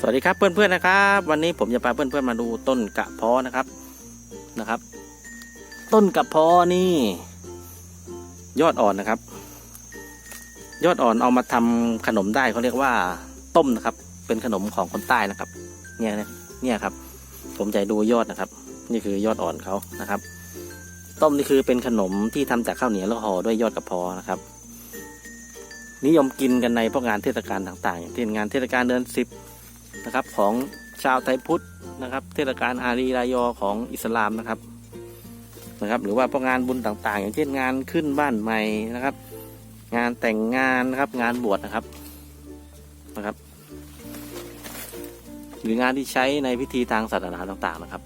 สวัสดีครับเพื่อนๆนะครับ วันนี้ผมจะพาเพื่อนๆมาดูต้นกระเพาะนะครับนะครับ ต้นกระเพาะนี่ ยอดอ่อนนะครับ ยอดอ่อนเอามาทำขนมได้เขาเรียกว่าต้มนะครับ เป็นขนมของคนใต้นะครับ เนี่ยนะเนี่ยครับ ผมจะดูยอดนะครับ นี่คือยอดอ่อนเขานะครับ ต้มนี่คือเป็นขนมที่ทำจากข้าวเหนียวแล้วห่อด้วยยอดกระเพาะนะครับ นิยมกินกันในพวกงานเทศกาลต่างๆอย่างเช่นงานเทศกาลเดือนสิบ นะครับของชาวไทยพุทธนะครับ เทศกาลอารีรายอของอิสลามนะครับนะครับ หรือว่าพวกงานบุญต่างๆ อย่างเช่นงานขึ้นบ้านใหม่นะครับ งานแต่งงานนะครับงานบวชนะครับนะครับ หรืองานที่ใช้ในพิธีทางศาสนาต่างๆนะครับ